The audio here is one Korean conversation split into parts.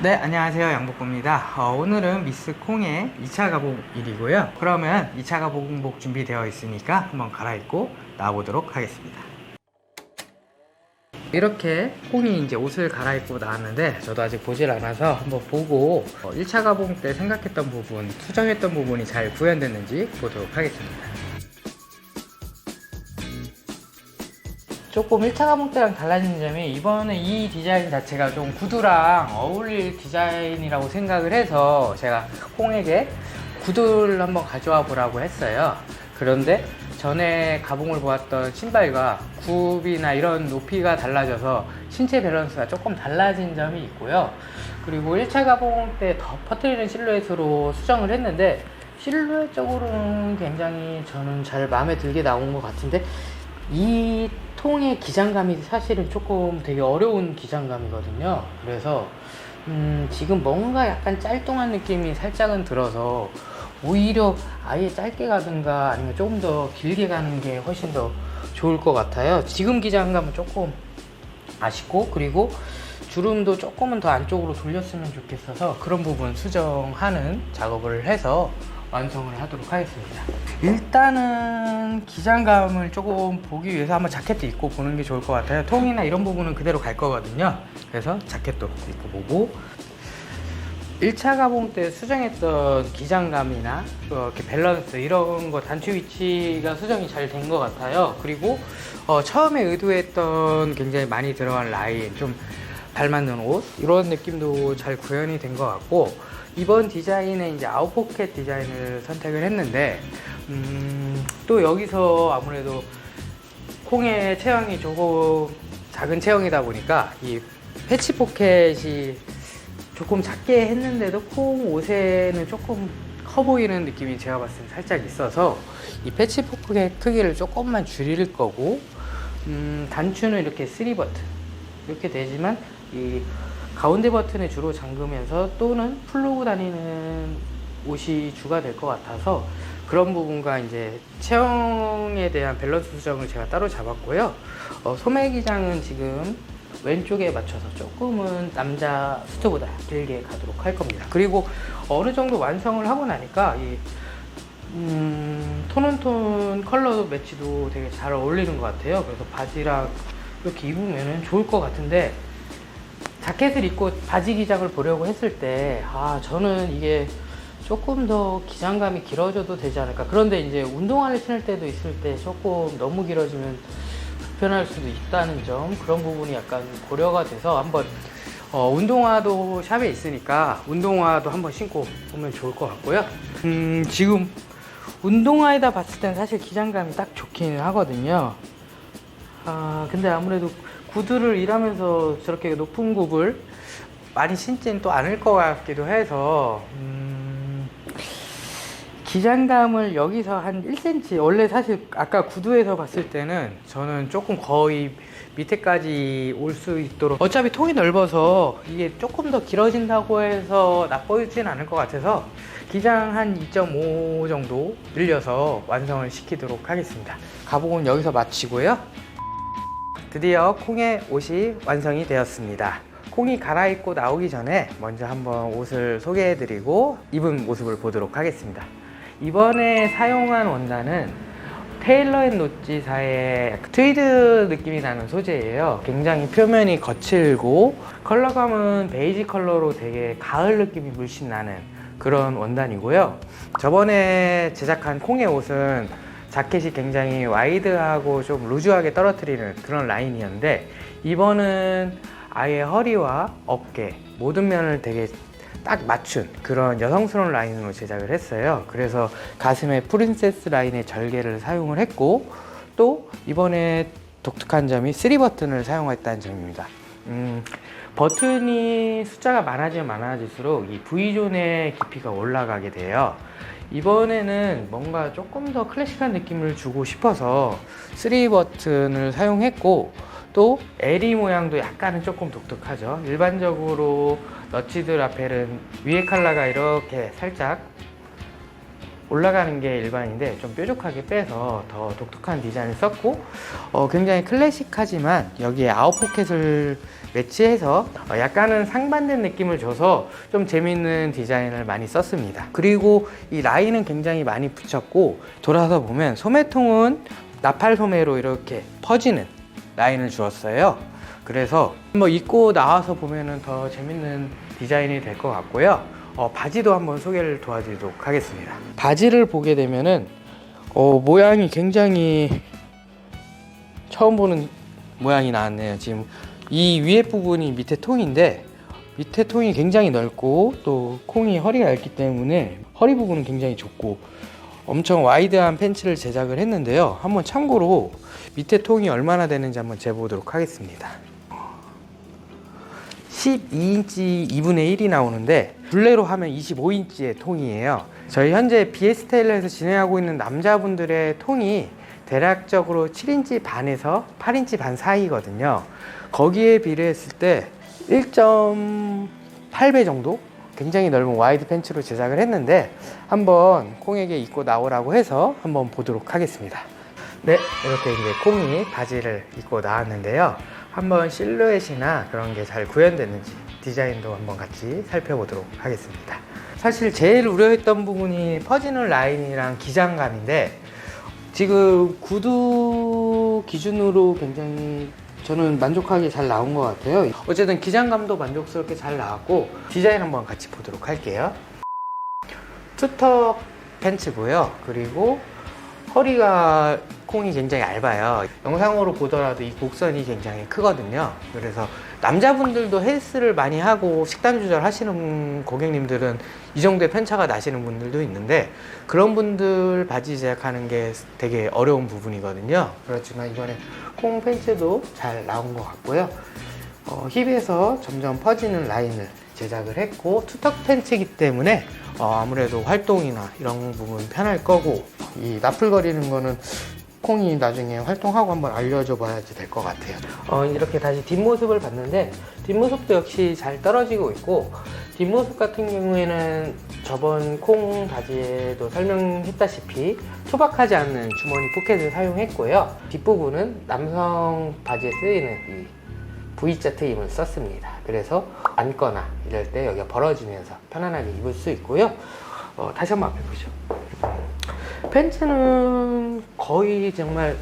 네, 안녕하세요. 양복구입니다. 어, 오늘은 미스 콩의 2차 가복일이고요. 그러면 2차 가복복 준비되어 있으니까 한번 갈아입고 나와보도록 하겠습니다. 이렇게 콩이 이제 옷을 갈아입고 나왔는데 저도 아직 보질 않아서 한번 보고 어, 1차 가복 때 생각했던 부분, 수정했던 부분이 잘 구현됐는지 보도록 하겠습니다. 조금 1차 가봉 때랑 달라진 점이 이번에 이 디자인 자체가 좀 구두랑 어울릴 디자인이라고 생각을 해서 제가 콩에게 구두를 한번 가져와 보라고 했어요. 그런데 전에 가봉을 보았던 신발과 굽이나 이런 높이가 달라져서 신체 밸런스가 조금 달라진 점이 있고요. 그리고 1차 가봉 때 더 퍼뜨리는 실루엣으로 수정을 했는데 실루엣적으로는 굉장히 저는 잘 마음에 들게 나온 것 같은데 이 통의 기장감이 사실은 조금 되게 어려운 기장감이거든요. 그래서 음, 지금 뭔가 약간 짤뚱한 느낌이 살짝은 들어서 오히려 아예 짧게 가든가 아니면 조금 더 길게 가는 게 훨씬 더 좋을 것 같아요. 지금 기장감은 조금 아쉽고 그리고 주름도 조금은 더 안쪽으로 돌렸으면 좋겠어서 그런 부분 수정하는 작업을 해서 완성을 하도록 하겠습니다. 일단은 기장감을 조금 보기 위해서 한번 자켓도 입고 보는 게 좋을 것 같아요. 통이나 이런 부분은 그대로 갈 거거든요. 그래서 자켓도 입고 보고 1차 가봉 때 수정했던 기장감이나 어, 이렇게 밸런스 이런 거 단추 위치가 수정이 잘 된 것 같아요. 그리고 어, 처음에 의도했던 굉장히 많이 들어간 라인 좀 발 맞는 옷 이런 느낌도 잘 구현이 된 것 같고 이번 디자인에 이제 아웃포켓 디자인을 선택을 했는데 음, 또 여기서 아무래도 콩의 체형이 조금 작은 체형이다 보니까 이 패치 포켓이 조금 작게 했는데도 콩 옷에는 조금 커 보이는 느낌이 제가 봤을 때 살짝 있어서 이 패치 포켓 크기를 조금만 줄일 거고 음, 단추는 이렇게 3버튼. 이렇게 되지만 이 가운데 버튼에 주로 잠그면서 또는 풀르고 다니는 옷이 주가 될 것 같아서 그런 부분과 이제 체형에 대한 밸런스 수정을 제가 따로 잡았고요. 어, 소매 기장은 지금 왼쪽에 맞춰서 조금은 남자 수트보다 길게 가도록 할 겁니다. 그리고 어느 정도 완성을 하고 나니까 이 음, 톤온톤 컬러 매치도 되게 잘 어울리는 것 같아요. 그래서 바지랑 이렇게 입으면 좋을 것 같은데 자켓을 입고 바지 기장을 보려고 했을 때, 아, 저는 이게 조금 더 기장감이 길어져도 되지 않을까. 그런데 이제 운동화를 신을 때도 있을 때 조금 너무 길어지면 불편할 수도 있다는 점, 그런 부분이 약간 고려가 돼서 한번, 어, 운동화도 샵에 있으니까 운동화도 한번 신고 보면 좋을 것 같고요. 음, 지금 운동화에다 봤을 땐 사실 기장감이 딱 좋기는 하거든요. 아, 근데 아무래도 구두를 일하면서 저렇게 높은 굽을 많이 신지는 또 않을 것 같기도 해서, 음, 기장감을 여기서 한 1cm, 원래 사실 아까 구두에서 봤을 때는 저는 조금 거의 밑에까지 올 수 있도록 어차피 통이 넓어서 이게 조금 더 길어진다고 해서 나빠지진 않을 것 같아서 기장 한 2.5 정도 늘려서 완성을 시키도록 하겠습니다. 가복은 여기서 마치고요. 드디어 콩의 옷이 완성이 되었습니다. 콩이 갈아입고 나오기 전에 먼저 한번 옷을 소개해드리고 입은 모습을 보도록 하겠습니다. 이번에 사용한 원단은 테일러 앤 노찌사의 트위드 느낌이 나는 소재예요. 굉장히 표면이 거칠고 컬러감은 베이지 컬러로 되게 가을 느낌이 물씬 나는 그런 원단이고요. 저번에 제작한 콩의 옷은 자켓이 굉장히 와이드하고 좀 루즈하게 떨어뜨리는 그런 라인이었는데 이번은 아예 허리와 어깨 모든 면을 되게 딱 맞춘 그런 여성스러운 라인으로 제작을 했어요. 그래서 가슴에 프린세스 라인의 절개를 사용을 했고 또 이번에 독특한 점이 3 버튼을 사용했다는 점입니다. 음, 버튼이 숫자가 많아지면 많아질수록 이 V존의 깊이가 올라가게 돼요. 이번에는 뭔가 조금 더 클래식한 느낌을 주고 싶어서 3 버튼을 사용했고 또 L이 모양도 약간은 조금 독특하죠. 일반적으로 너치드 라펠은 위에 컬러가 이렇게 살짝 올라가는 게 일반인데 좀 뾰족하게 빼서 더 독특한 디자인을 썼고 어, 굉장히 클래식하지만 여기에 아웃 포켓을 매치해서 어, 약간은 상반된 느낌을 줘서 좀 재밌는 디자인을 많이 썼습니다. 그리고 이 라인은 굉장히 많이 붙였고 돌아서 보면 소매통은 나팔 소매로 이렇게 퍼지는 라인을 주었어요. 그래서 뭐 입고 나와서 보면은 더 재밌는 디자인이 될 것 같고요. 어, 바지도 한번 소개를 도와드리도록 하겠습니다. 바지를 보게 되면은 어, 모양이 굉장히 처음 보는 모양이 나왔네요. 지금 이 위에 부분이 밑에 통인데 밑에 통이 굉장히 넓고 또 콩이 허리가 얇기 때문에 허리 부분은 굉장히 좁고 엄청 와이드한 팬츠를 제작을 했는데요. 한번 참고로 밑에 통이 얼마나 되는지 한번 재보도록 하겠습니다. 12인치 2분의 1이 나오는데 둘레로 하면 25인치의 통이에요. 저희 현재 BS테일러에서 진행하고 있는 남자분들의 통이 대략적으로 7인치 반에서 8인치 반 사이거든요. 거기에 비례했을 때 1.8배 정도? 굉장히 넓은 와이드 팬츠로 제작을 했는데 한번 콩에게 입고 나오라고 해서 한번 보도록 하겠습니다. 네, 이렇게 이제 콩이 바지를 입고 나왔는데요. 한번 실루엣이나 그런 게 잘 구현됐는지 디자인도 한번 같이 살펴보도록 하겠습니다. 사실 제일 우려했던 부분이 퍼지는 라인이랑 기장감인데 지금 구두 기준으로 굉장히 저는 만족하게 잘 나온 것 같아요. 어쨌든 기장감도 만족스럽게 잘 나왔고 디자인 한번 같이 보도록 할게요. 투턱 팬츠고요. 그리고 허리가 콩이 굉장히 얇아요. 영상으로 보더라도 이 곡선이 굉장히 크거든요. 그래서 남자분들도 헬스를 많이 하고 식단 조절 하시는 고객님들은 이 정도의 편차가 나시는 분들도 있는데 그런 분들 바지 제작하는 게 되게 어려운 부분이거든요. 그렇지만 이번에 콩 팬츠도 잘 나온 것 같고요. 어, 힙에서 점점 퍼지는 라인을 제작을 했고 투턱 팬츠이기 때문에 어, 아무래도 활동이나 이런 부분 편할 거고 이 나풀거리는 거는 콩이 나중에 활동하고 한번 알려줘 봐야지 될 것 같아요. 어, 이렇게 다시 뒷모습을 봤는데 뒷모습도 역시 잘 떨어지고 있고 뒷모습 같은 경우에는 저번 콩 바지에도 설명했다시피 투박하지 않는 주머니 포켓을 사용했고요. 뒷부분은 남성 바지에 쓰이는 이 V자 트임을 썼습니다. 그래서 앉거나 이럴 때 여기가 벌어지면서 편안하게 입을 수 있고요. 어, 다시 한번 앞에 보시죠. 팬츠는 거의 정말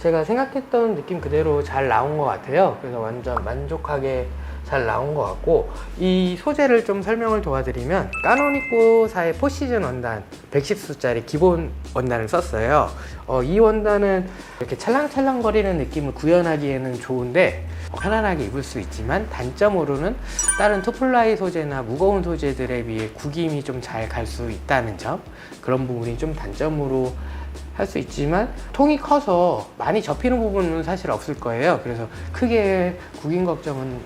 제가 생각했던 느낌 그대로 잘 나온 것 같아요. 그래서 완전 만족하게 잘 나온 것 같고 이 소재를 좀 설명을 도와드리면 까노니코사의 포시즌 원단 110수짜리 기본 원단을 썼어요. 어, 이 원단은 이렇게 찰랑찰랑거리는 느낌을 구현하기에는 좋은데 편안하게 입을 수 있지만 단점으로는 다른 토플라이 소재나 무거운 소재들에 비해 구김이 좀 잘 갈 수 있다는 점 그런 부분이 좀 단점으로 할수 있지만 통이 커서 많이 접히는 부분은 사실 없을 거예요. 그래서 크게 구김 걱정은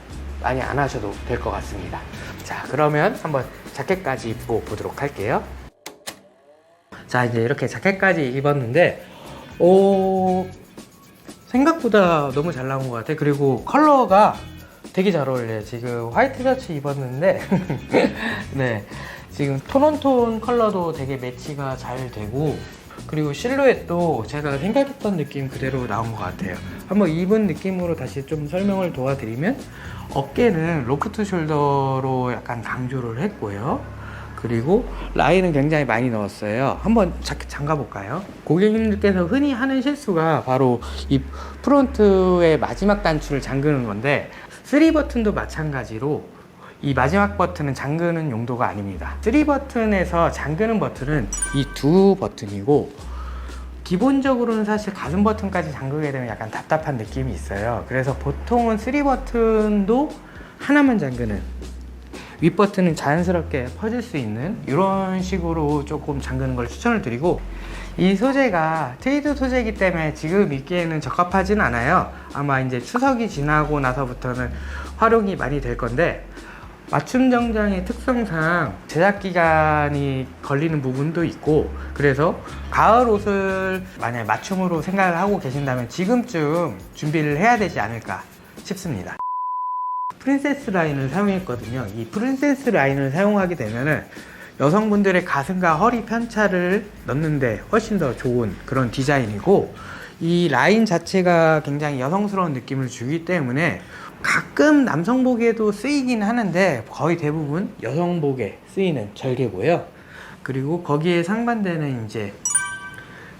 많이 안 하셔도 될 것 같습니다. 자, 그러면 한번 자켓까지 입고 보도록 할게요. 자, 이제 이렇게 자켓까지 입었는데, 오, 생각보다 너무 잘 나온 것 같아. 그리고 컬러가 되게 잘 어울려요. 지금 화이트 셔츠 입었는데, 네. 지금 톤온톤 컬러도 되게 매치가 잘 되고, 그리고 실루엣도 제가 생각했던 느낌 그대로 나온 것 같아요. 한번 입은 느낌으로 다시 좀 설명을 도와드리면, 어깨는 로프트 숄더로 약간 강조를 했고요. 그리고 라인은 굉장히 많이 넣었어요. 한번 잠가 볼까요? 고객님들께서 흔히 하는 실수가 바로 이 프론트의 마지막 단추를 잠그는 건데 3 버튼도 마찬가지로 이 마지막 버튼은 잠그는 용도가 아닙니다. 3 버튼에서 잠그는 버튼은 이 두 버튼이고 기본적으로는 사실 가슴 버튼까지 잠그게 되면 약간 답답한 느낌이 있어요. 그래서 보통은 3 버튼도 하나만 잠그는 윗 버튼은 자연스럽게 퍼질 수 있는 이런 식으로 조금 잠그는 걸 추천을 드리고 이 소재가 트위드 소재이기 때문에 지금 입기에는 적합하진 않아요. 아마 이제 추석이 지나고 나서부터는 활용이 많이 될 건데 맞춤 정장의 특성상 제작 기간이 걸리는 부분도 있고 그래서 가을 옷을 만약 맞춤으로 생각을 하고 계신다면 지금쯤 준비를 해야 되지 않을까 싶습니다. 프린세스 라인을 사용했거든요. 이 프린세스 라인을 사용하게 되면은 여성분들의 가슴과 허리 편차를 넣는데 훨씬 더 좋은 그런 디자인이고 이 라인 자체가 굉장히 여성스러운 느낌을 주기 때문에 가끔 남성복에도 쓰이긴 하는데 거의 대부분 여성복에 쓰이는 절개고요. 그리고 거기에 상반되는 이제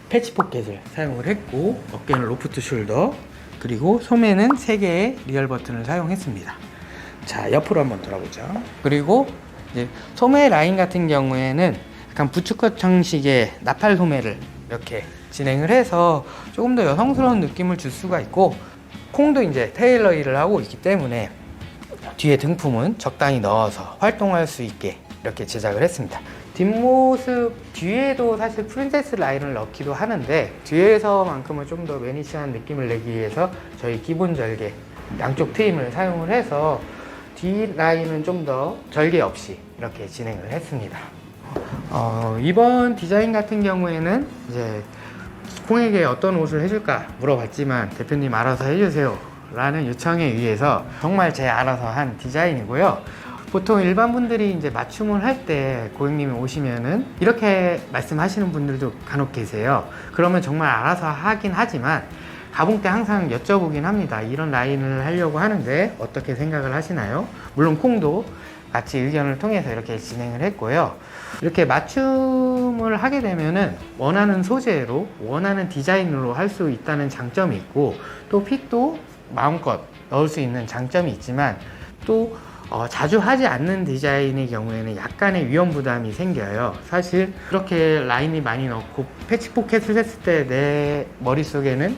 패치 포켓을 사용을 했고 어깨는 로프트 숄더 그리고 소매는 3개의 리얼 버튼을 사용했습니다. 자 옆으로 한번 돌아보죠. 그리고 이제 소매 라인 같은 경우에는 약간 부츠컷 형식의 나팔 소매를 이렇게 진행을 해서 조금 더 여성스러운 느낌을 줄 수가 있고 콩도 이제 테일러 일을 하고 있기 때문에 뒤에 등품은 적당히 넣어서 활동할 수 있게 이렇게 제작을 했습니다. 뒷모습 뒤에도 사실 프린세스 라인을 넣기도 하는데 뒤에서만큼은 좀 더 매니시한 느낌을 내기 위해서 저희 기본 절개 양쪽 트임을 사용을 해서 뒤 라인은 좀 더 절개 없이 이렇게 진행을 했습니다. 어, 이번 디자인 같은 경우에는 이제 콩에게 어떤 옷을 해줄까 물어봤지만 대표님 알아서 해주세요 라는 요청에 의해서 정말 제 알아서 한 디자인이고요 보통 일반 분들이 이제 맞춤을 할 때 고객님이 오시면은 이렇게 말씀하시는 분들도 간혹 계세요 그러면 정말 알아서 하긴 하지만 가봉 때 항상 여쭤보긴 합니다 이런 라인을 하려고 하는데 어떻게 생각을 하시나요? 물론 콩도 같이 의견을 통해서 이렇게 진행을 했고요. 이렇게 맞춤 을 하게 되면은 원하는 소재로 원하는 디자인으로 할 수 있다는 장점이 있고 또 핏도 마음껏 넣을 수 있는 장점이 있지만 또 어, 자주 하지 않는 디자인의 경우에는 약간의 위험 부담이 생겨요. 사실 그렇게 라인이 많이 넣고 패치 포켓을 했을 때 내 머릿속에는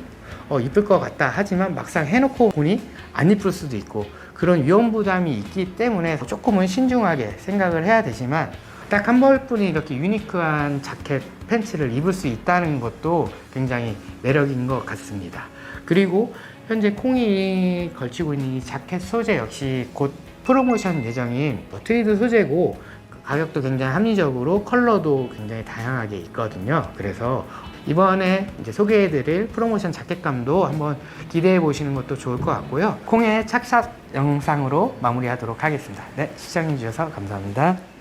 어, 이쁠 것 같다 하지만 막상 해놓고 보니 안 이쁠 수도 있고 그런 위험 부담이 있기 때문에 조금은 신중하게 생각을 해야 되지만 딱 한 벌뿐이 이렇게 유니크한 자켓 팬츠를 입을 수 있다는 것도 굉장히 매력인 것 같습니다. 그리고 현재 콩이 걸치고 있는 이 자켓 소재 역시 곧 프로모션 예정인 뭐 트위드 소재고 가격도 굉장히 합리적으로 컬러도 굉장히 다양하게 있거든요. 그래서 이번에 이제 소개해드릴 프로모션 자켓감도 한번 기대해 보시는 것도 좋을 것 같고요. 콩의 착샷 영상으로 마무리하도록 하겠습니다. 네, 시청해 주셔서 감사합니다.